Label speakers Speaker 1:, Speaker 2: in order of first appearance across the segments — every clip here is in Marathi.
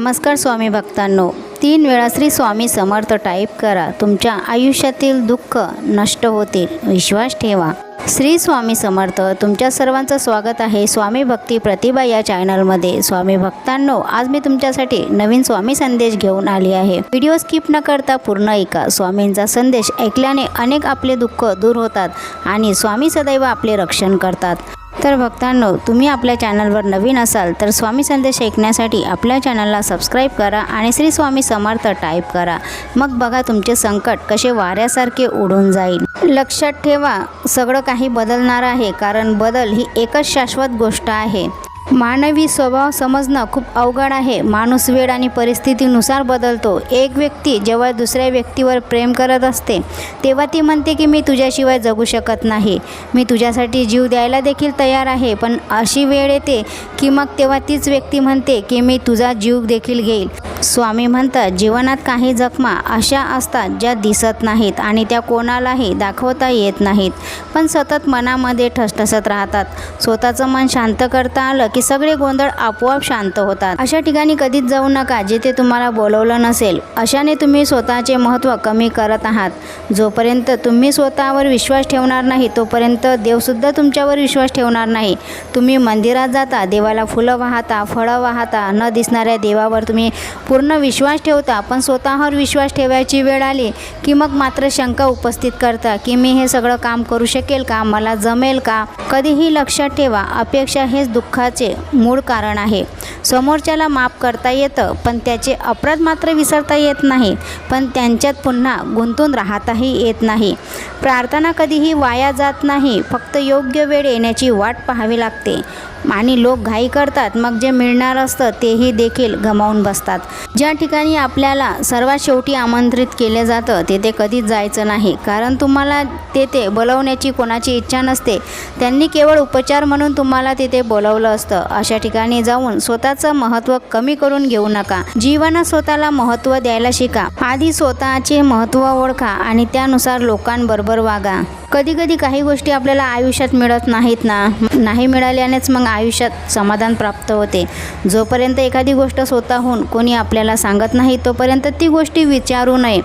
Speaker 1: नमस्कार स्वामी भक्तांनो. तीन वेळा श्री स्वामी समर्थ टाईप करा. तुमच्या आयुष्यातील दुःख नष्ट होतील. विश्वास ठेवा. श्री स्वामी समर्थ तुमच्या सर्वांचं स्वागत आहे स्वामी भक्ती प्रतिभा या चॅनलमध्ये स्वामी भक्तांनो आज मी तुमच्यासाठी नवीन स्वामी संदेश घेऊन आली आहे. व्हिडिओ स्किप न करता पूर्ण ऐका. स्वामींचा संदेश ऐकल्याने अनेक आपले दुःख दूर होतात आणि स्वामी सदैव आपले रक्षण करतात. तर भक्तांनो तुम्ही आपल्या चॅनलवर नवीन असाल तर स्वामी संदेश ऐकण्यासाठी आपल्या चॅनलला सबस्क्राईब करा आणि श्री स्वामी समर्थ टाईप करा. मग बघा तुमचे संकट कसे वाऱ्यासारखे उडून जाईल. लक्षात ठेवा सगळं काही बदलणार आहे कारण बदल ही एकच शाश्वत गोष्ट आहे. मानवी स्वभाव समजणं खूप अवघड आहे. माणूस वेळ आणि परिस्थितीनुसार बदलतो. एक व्यक्ती जेव्हा दुसऱ्या व्यक्तीवर प्रेम करत असते तेव्हा ती म्हणते की मी तुझ्याशिवाय जगू शकत नाही. मी तुझ्यासाठी जीव द्यायला देखील तयार आहे. पण अशी वेळ येते की मग तेव्हा तीच व्यक्ती म्हणते की मी तुझा जीव देखील घेईल. स्वामी म्हणतात जीवनात काही जखमा अशा असतात ज्या दिसत नाहीत आणि त्या कोणालाही दाखवता येत नाहीत पण सतत मनामध्ये ठसठसत राहतात. स्वतःचं मन शांत करता आलं की सगळे गोंधळ आपोआप शांत होतात. अशा ठिकाणी कधीच जाऊ नका जिथे तुम्हाला बोलवलं नसेल. अशाने तुम्ही स्वतःचे महत्त्व कमी करत आहात. जोपर्यंत तुम्ही स्वतःवर विश्वास ठेवणार नाही तोपर्यंत देवसुद्धा तुमच्यावर विश्वास ठेवणार नाही. तुम्ही मंदिरात जाता देवाला फुलं वाहता फळं वाहता. न दिसणाऱ्या देवावर तुम्ही पूर्ण विश्वास ठेवता पण स्वतःवर विश्वास ठेवायची वेळ आली की मग मात्र शंका उपस्थित करता की मी हे सगळं काम करू शकेल का? मला जमेल का? कधीही लक्षात ठेवा अपेक्षा हेच दुःखाचे मूळ कारण आहे. समोरच्याला माफ करता येतं पण त्याचे अपराध मात्र विसरता येत नाही. पण त्यांच्यात पुन्हा गुंतून राहताही येत नाही. प्रार्थना कधीही वाया जात नाही. फक्त योग्य वेळ येण्याची वाट पाहावी लागते. आणि लोक घाई करतात. मग जे मिळणार असतं तेही देखील गमावून बसतात. ज्या ठिकाणी आपल्याला सर्वात शेवटी आमंत्रित केलं जातं तेथे कधीच जायचं नाही. कारण तुम्हाला तेथे बोलवण्याची कोणाची इच्छा नसते. त्यांनी केवळ उपचार म्हणून तुम्हाला तिथे बोलवलं असतं. अशा ठिकाणी जाऊन स्वतःचं महत्त्व कमी करून घेऊ नका. जीवनात स्वतःला महत्त्व द्यायला शिका. आधी स्वतःचे महत्त्व ओळखा आणि त्यानुसार लोकांबरोबर वागा. कधी कधी काही गोष्टी आपल्याला आयुष्यात मिळत नाहीत ना. नाही मिळाल्यानेच मग आयुष्यात समाधान प्राप्त होते. जोपर्यंत एखादी गोष्ट स्वतःहून कोणी आपल्याला सांगत नाही तोपर्यंत ती गोष्टी विचारू नये.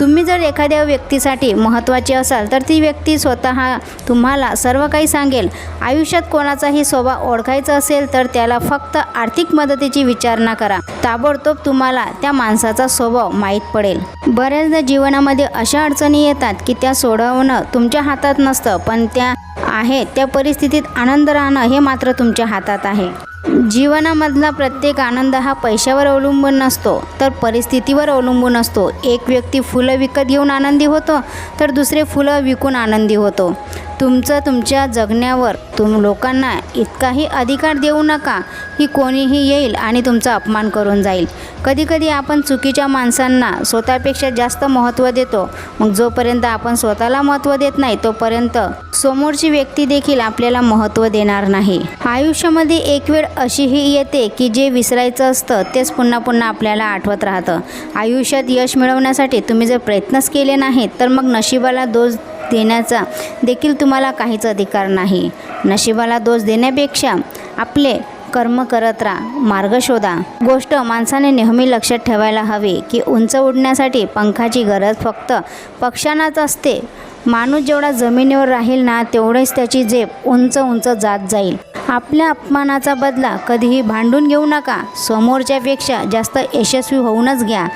Speaker 1: तुम्ही जर एखाद्या व्यक्तीसाठी महत्त्वाचे असाल तर ती व्यक्ती स्वतः तुम्हाला सर्व काही सांगेल. आयुष्यात कोणाचाही स्वभाव ओळखायचा असेल तर त्याला फक्त आर्थिक मदतीची विचारणा करा. ताबडतोब तुम्हाला त्या माणसाचा स्वभाव माहीत पडेल. बऱ्याचदा जीवनामध्ये अशा अडचणी येतात की त्या सोडवणं तुमच्या हातात नसतं पण त्या आहेत. त्या परिस्थितीत आनंद राहणं हे मात्र तुमच्या हातात आहे. जीवनामधला प्रत्येक आनंद हा पैशावर अवलंबून नसतो तर परिस्थितीवर अवलंबून असतो. एक व्यक्ती फुलं विकत घेऊन आनंदी होतो तर दुसरे फुलं विकून आनंदी होतो. तुमचं तुमच्या जगण्यावर तुम लोकांना इतकाही अधिकार देऊ नका की कोणीही येईल आणि तुमचा अपमान करून जाईल. कधीकधी आपण चुकीच्या माणसांना स्वतःपेक्षा जास्त महत्त्व देतो. मग जोपर्यंत आपण स्वतःला महत्त्व देत नाही तोपर्यंत समोरची व्यक्ती देखील आपल्याला महत्त्व देणार नाही. आयुष्यामध्ये एक वेळ अशीही येते की जे विसरायचं असतं तेच पुन्हा पुन्हा आपल्याला आठवत राहतं. आयुष्यात यश मिळवण्यासाठी तुम्ही जर प्रयत्नच केले नाहीत तर मग नशिबाला दोष देण्याचा देखील तुम्हाला काहीच अधिकार नाही. नशिबाला दोष देण्यापेक्षा आपले कर्म करत राहा मार्ग शोधा. गोष्ट माणसाने नेहमी लक्षात ठेवायला हवी की उंच उडण्यासाठी पंखाची गरज फक्त पक्ष्यांनाच असते माणूस जेवढा जमिनीवर राहील ना तेवढेच त्याची झेप उंच उंच जात जाईल. आपल्या अपमानाचा बदला कधीही भांडून घेऊ नका. समोरच्यापेक्षा जास्त यशस्वी होऊनच घ्या.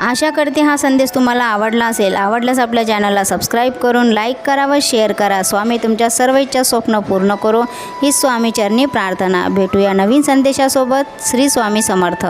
Speaker 1: आशा करते हा संदेश तुम्हाला आवडला असेल. आवडल्यास आपल्या चॅनलला सबस्क्राईब करून लाईक करा व शेअर करा. स्वामी तुमच्या सर्व इच्छा स्वप्न पूर्ण करो. ही स्वामीचरणी प्रार्थना. भेटूया नवीन संदेशासोबत. श्री स्वामी समर्थ.